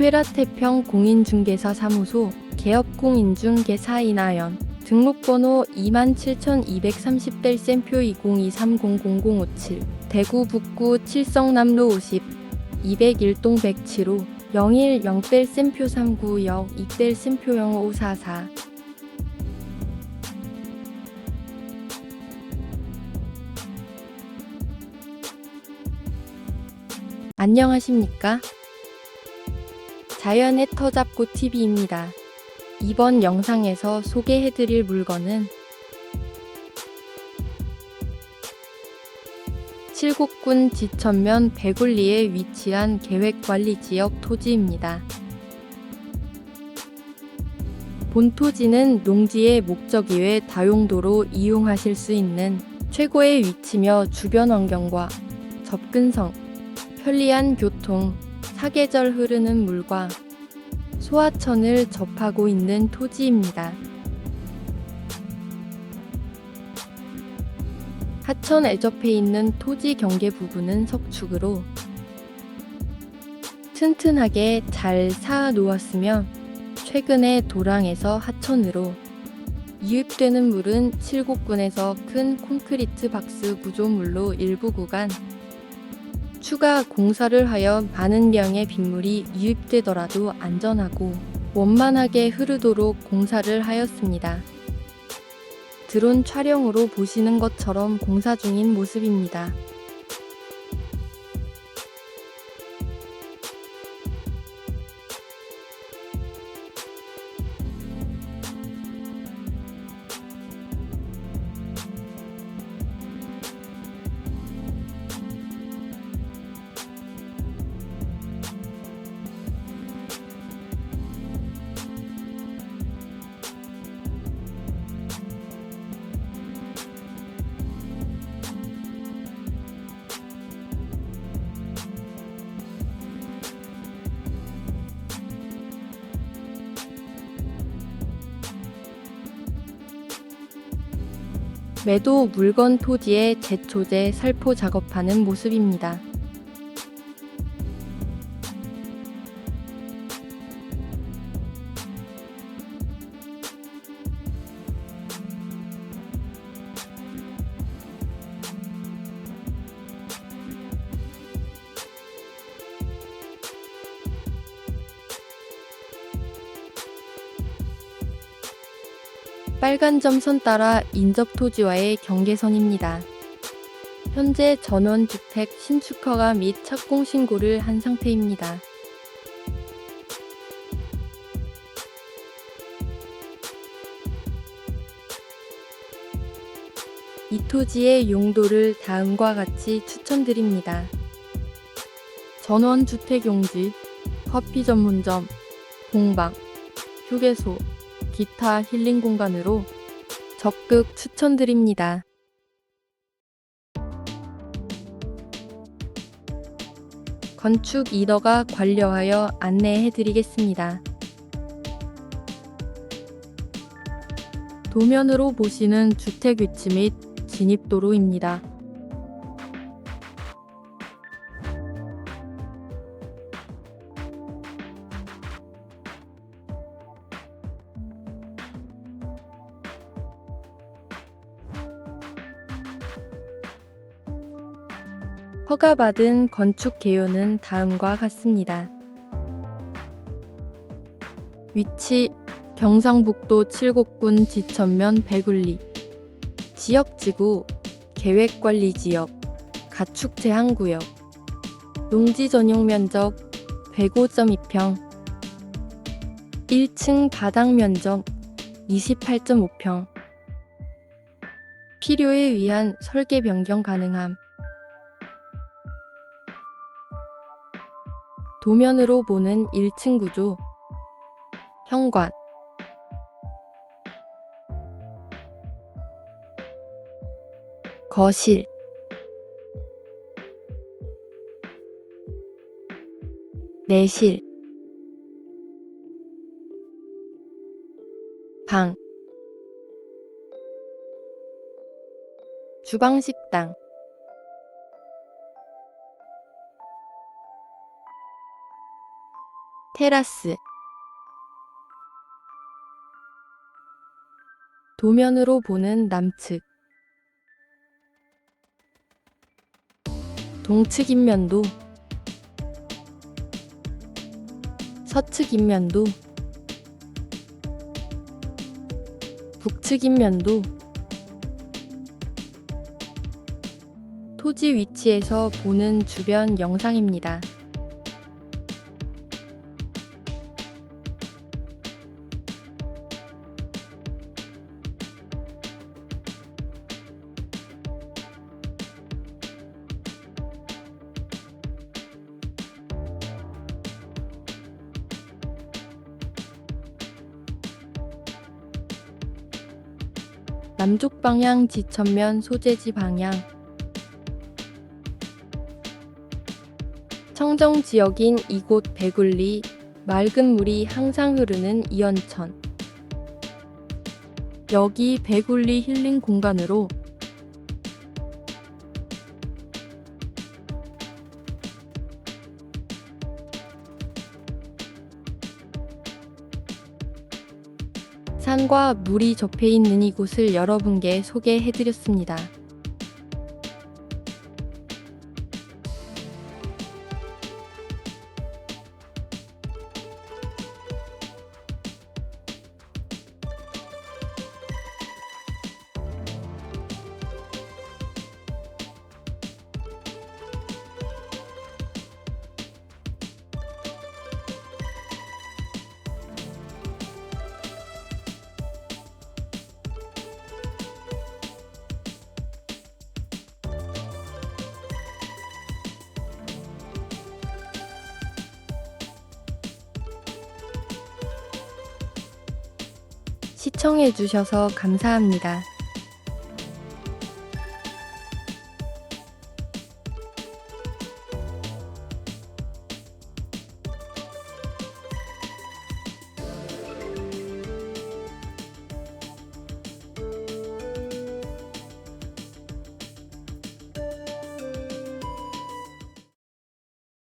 오페라 태평 공인중개사 사무소 개업공인중개사 이나연 등록번호 27230델 셈표 2023000057 대구 북구 칠성남로 50 201동 107호 010 0델 셈표 390 2델 셈표 0544 안녕하십니까? 자연의 터잡고 TV입니다. 이번 영상에서 소개해드릴 물건은 칠곡군 지천면 배굴리에 위치한 계획관리지역 토지입니다. 본 토지는 농지의 목적 이외 다용도로 이용하실 수 있는 최고의 위치며 주변 환경과 접근성, 편리한 교통, 사계절 흐르는 물과 소하천을 접하고 있는 토지입니다. 하천 애접해 있는 토지 경계 부분은 석축으로 튼튼하게 잘 쌓아 놓았으며 최근에 도랑에서 하천으로 이입되는 물은 칠곡군에서 큰 콘크리트 박스 구조물로 일부 구간 추가 공사를 하여 많은 양의 빗물이 유입되더라도 안전하고 원만하게 흐르도록 공사를 하였습니다. 드론 촬영으로 보시는 것처럼 공사 중인 모습입니다. 매도 물건 토지에 제초제 살포 작업하는 모습입니다. 빨간 점선 따라 인접 토지와의 경계선입니다. 현재 전원 주택 신축 허가 및 착공 신고를 한 상태입니다. 이 토지의 용도를 다음과 같이 추천드립니다. 전원 주택 용지, 커피 전문점, 공방, 휴게소, 기타 힐링 공간으로 적극 추천드립니다. 건축 이더가 관려하여 안내해 드리겠습니다. 도면으로 보시는 주택 위치 및 진입도로입니다. 허가받은 건축 개요는 다음과 같습니다. 위치 경상북도 칠곡군 지천면 배굴리 지역지구 계획관리지역 가축 제한구역 농지 전용 면적 105.2평 1층 바닥 면적 28.5평 필요에 의한 설계 변경 가능함 도면으로 보는 1층 구조 현관. 거실. 내실. 방. 주방 식당 테라스. 도면으로 보는 남측. 동측 인면도. 서측 인면도. 북측 인면도. 토지 위치에서 보는 주변 영상입니다. 남쪽 방향 지천면 소재지 방향. 청정 지역인 이곳 배굴리 맑은 물이 항상 흐르는 이연천. 여기 배굴리 힐링 공간으로 산과 물이 접해 있는 이곳을 여러분께 소개해 드렸습니다. 시청해 주셔서 감사합니다.